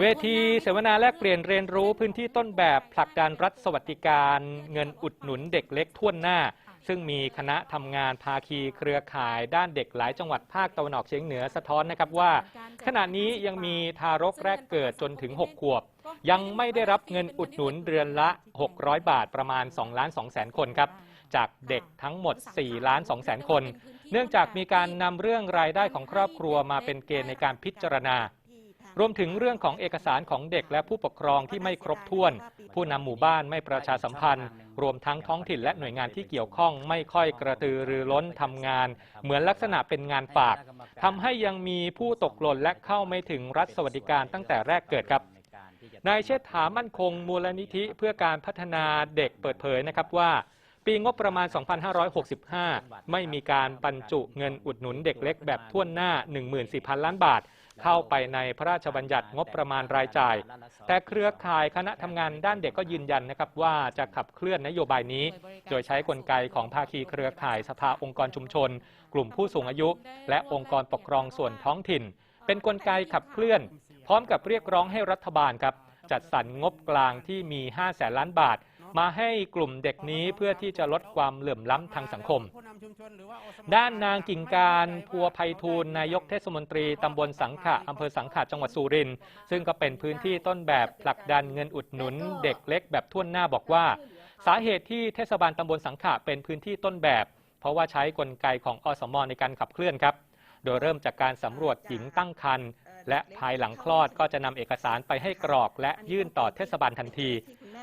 เวทีเสวนาแลกเปลี่ยนเรียนรู้พื้นที่ต้นแบบผลักดันรัฐสวัสดิการเงินอุดหนุนเด็กเล็กทั่วหน้า ซึ่งมีคณะทำงานภาคีเครือข่ายด้านเด็กหลายจังหวัดภาคตะวันออกเฉียงเหนือสะท้อนนะครับว่า ขณะนี้ยังมีทารกแรกเกิดจนถึง 6 ขวบ ยังไม่ได้รับเงินอุดหนุนเดือนละ 600 บาทประมาณ2ล้าน2แสนคนครับจากเด็กทั้งหมด 4 ล้าน2แสนคน เนื่องจากมีการนำเรื่องรายได้ของครอบครัวมาเป็นเกณฑ์ในการพิจารณา รวมถึงเรื่องของเอกสารของเด็กและผู้ปกครองที่ไม่ครบถ้วน ผู้นำหมู่บ้านไม่ประชาสัมพันธ์ รวมทั้งท้องถิ่นและหน่วยงานที่เกี่ยวข้องไม่ค่อยกระตือรือร้นทำงาน เหมือนลักษณะเป็นงานฝากทำให้ยังมีผู้ตกหล่นและเข้าไม่ถึงรัฐสวัสดิการตั้งแต่แรกเกิดครับนายเชษฐามั่นคงมูลนิธิเพื่อการพัฒนาเด็กเปิดเผยนะครับว่า ปีงบประมาณ 2565 ไม่มีการบรรจุเงินอุดหนุนเด็กเล็กแบบท่วนหน้า 14,000 ล้านบาท เข้าไปในพระราชบัญญัติงบประมาณรายจ่าย แต่เครือข่ายคณะทำงานด้านเด็กก็ยืนยันนะครับว่าจะขับเคลื่อนนโยบายนี้ โดยใช้กลไกของภาคีเครือข่ายสภาองค์กรชุมชน กลุ่มผู้สูงอายุ และองค์กรปกครองส่วนท้องถิ่น เป็นกลไกขับเคลื่อน พร้อมกับเรียกร้องให้รัฐบาลครับจัดสรรงบกลางที่มี 5 แสนล้านบาท มาให้กลุ่มเด็กนี้เพื่อที่จะลดความเหลื่อมล้ำทางสังคม ด้านนางกิ่งการพัวไพฑูรย์นายกเทศมนตรีตำบลสังขะอำเภอสังขะจังหวัดสุรินทร์ซึ่งก็เป็นพื้นที่ต้นแบบผลักดันเงินอุดหนุน เด็กเล็กแบบท่วนหน้าบอกว่า สาเหตุที่เทศบาลตำบลสังขะเป็นพื้นที่ต้นแบบ เพราะว่าใช้กลไกของอสมในการขับเคลื่อนครับ โดยเริ่มจากการสำรวจหญิงตั้งครรภ์และภายหลังคลอดก็จะนำเอกสารไปให้กรอกและยื่นต่อเทศบาลทันที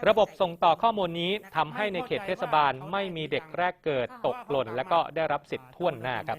ระบบส่งต่อข้อมูลนี้ทำให้ในเขตเทศบาลไม่มีเด็กแรกเกิดตกหล่น และก็ได้รับสิทธิ์ท่วนหน้าครับ